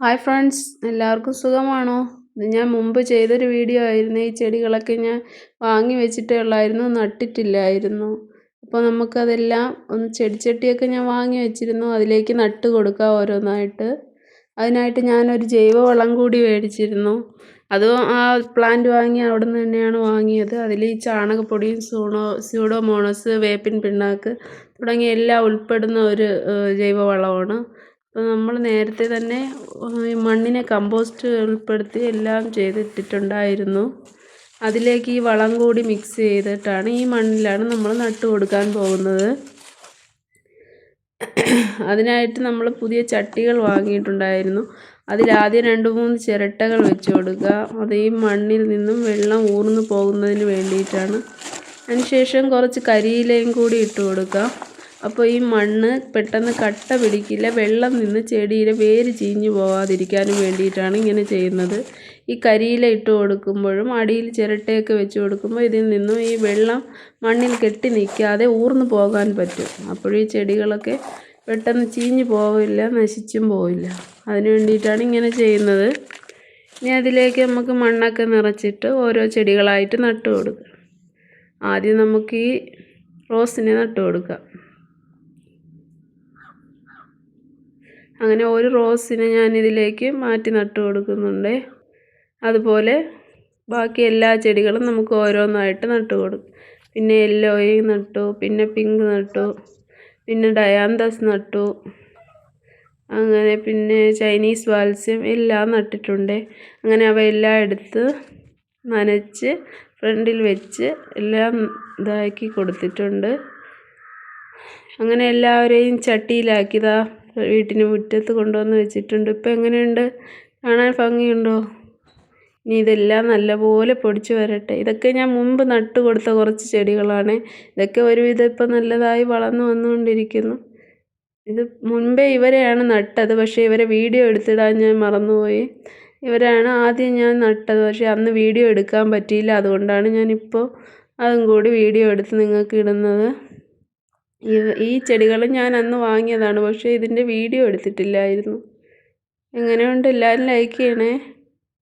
Hi friends എല്ലാവർക്കും സുഖമാണോ? ഇത് ഞാൻ മുമ്പ് ചെയ്തൊരു വീഡിയോ ആയിരുന്നു. ഈ ചെടികളൊക്കെ ഞാൻ വാങ്ങി വെച്ചിട്ടേ ഉള്ളായിരുന്നു. നട്ടിട്ടില്ലായിരുന്നു. അപ്പോൾ നമുക്കതെല്ലാം ഒന്ന് ചെടിച്ചട്ടിയൊക്കെ ഞാൻ വാങ്ങി വെച്ചിരുന്നു. അതിലേക്ക് നട്ട് കൊടുക്കുക ഓരോന്നായിട്ട്. അതിനായിട്ട് ഞാനൊരു ജൈവവളം കൂടി മേടിച്ചിരുന്നു. അതും ആ പ്ലാന്റ് വാങ്ങി അവിടെ നിന്ന് തന്നെയാണ് വാങ്ങിയത്. അതിൽ ഈ ചാണകപ്പൊടിയും സൂണോ സ്യൂഡോമോണസ് വേപ്പിൻ പിണ്ണാക്ക് തുടങ്ങിയ എല്ലാം ഉൾപ്പെടുന്ന ഒരു ജൈവവളമാണ്. അപ്പോൾ നമ്മൾ നേരത്തെ തന്നെ മണ്ണിനെ കമ്പോസ്റ്റ് ഉൾപ്പെടുത്തി എല്ലാം ചെയ്തിട്ടിട്ടുണ്ടായിരുന്നു. അതിലേക്ക് ഈ വളം കൂടി മിക്സ് ചെയ്തിട്ടാണ് ഈ മണ്ണിലാണ് നമ്മൾ നട്ടു കൊടുക്കാൻ പോകുന്നത്. അതിനായിട്ട് നമ്മൾ പുതിയ ചട്ടികൾ വാങ്ങിയിട്ടുണ്ടായിരുന്നു. അതിലാദ്യം രണ്ട് മൂന്ന് ചിരട്ടകൾ വെച്ച് കൊടുക്കുക. അത് ഈ മണ്ണിൽ നിന്നും വെള്ളം ഊർന്നു പോകുന്നതിന് വേണ്ടിയിട്ടാണ്. അതിനുശേഷം കുറച്ച് കരിയിലയും കൂടി ഇട്ട് കൊടുക്കുക. അപ്പോൾ ഈ മണ്ണ് പെട്ടെന്ന് കട്ട പിടിക്കില്ല വെള്ളം നിന്ന് ചെടിയിലെ വേര് ചീഞ്ഞു പോകാതിരിക്കാനും വേണ്ടിയിട്ടാണ് ഇങ്ങനെ ചെയ്യുന്നത്. ഈ കരിയില ഇട്ട് കൊടുക്കുമ്പോഴും അടിയിൽ ചിരട്ടയൊക്കെ വെച്ച് കൊടുക്കുമ്പോൾ ഇതിൽ നിന്നും ഈ വെള്ളം മണ്ണിൽ കെട്ടി നിൽക്കാതെ ഊർന്നു പോകാൻ പറ്റും. അപ്പോൾ ഈ ചെടികളൊക്കെ പെട്ടെന്ന് ചീഞ്ഞു പോവില്ല നശിച്ചും പോവില്ല. അതിന് വേണ്ടിയിട്ടാണ് ഇങ്ങനെ ചെയ്യുന്നത്. ഇനി അതിലേക്ക് നമുക്ക് മണ്ണൊക്കെ നിറച്ചിട്ട് ഓരോ ചെടികളായിട്ട് നട്ടു കൊടുക്കുക ആദ്യം നമുക്ക് ഈ റോസിനെ നട്ടു കൊടുക്കാം. അങ്ങനെ ഒരു റോസിനെ ഞാൻ ഇതിലേക്ക് മാറ്റി നട്ടു കൊടുക്കുന്നുണ്ട്. അതുപോലെ ബാക്കി എല്ലാ ചെടികളും നമുക്ക് ഓരോന്നായിട്ട് നട്ടു കൊടുക്കും പിന്നെ യെല്ലോയും നട്ടു പിന്നെ പിങ്ക് നട്ടു പിന്നെ ഡയാന്തസ് നട്ടു അങ്ങനെ പിന്നെ ചൈനീസ് വാത്സ്യം എല്ലാം നട്ടിട്ടുണ്ട്. അങ്ങനെ അവയെല്ലാം എടുത്ത് നനച്ച് ഫ്രണ്ടിൽ വെച്ച് എല്ലാം ഇതാക്കി കൊടുത്തിട്ടുണ്ട്. അങ്ങനെ എല്ലാവരെയും ചട്ടിയിലാക്കിയതാ വീട്ടിന് മുറ്റത്ത് കൊണ്ടുവന്ന് വെച്ചിട്ടുണ്ട്. ഇപ്പം എങ്ങനെയുണ്ട്? കാണാൻ ഭംഗിയുണ്ടോ? ഇനി ഇതെല്ലാം നല്ലപോലെ പൊടിച്ച് വരട്ടെ. ഇതൊക്കെ ഞാൻ മുമ്പ് നട്ട് കൊടുത്ത കുറച്ച് ചെടികളാണ്. ഇതൊക്കെ ഒരുവിധം ഇപ്പം നല്ലതായി വളർന്നു വന്നുകൊണ്ടിരിക്കുന്നു. ഇത് മുൻപേ ഇവരെയാണ് നട്ടത്. പക്ഷേ ഇവരെ വീഡിയോ എടുത്തിടാൻ ഞാൻ മറന്നുപോയി. ഇവരാണ് ആദ്യം ഞാൻ നട്ടത്. പക്ഷേ അന്ന് വീഡിയോ എടുക്കാൻ പറ്റിയില്ല. അതുകൊണ്ടാണ് ഞാനിപ്പോൾ അതും കൂടി വീഡിയോ എടുത്ത് നിങ്ങൾക്ക് ഇടുന്നത്. ഈ ചെടികൾ ഞാൻ അന്ന് വാങ്ങിയതാണ് പക്ഷേ ഇതിന്റെ വീഡിയോ എടുത്തിട്ടില്ലായിരുന്നു. എങ്ങനെയുണ്ട്? എല്ലാവരും ലൈക്ക് ചെയ്യണേ.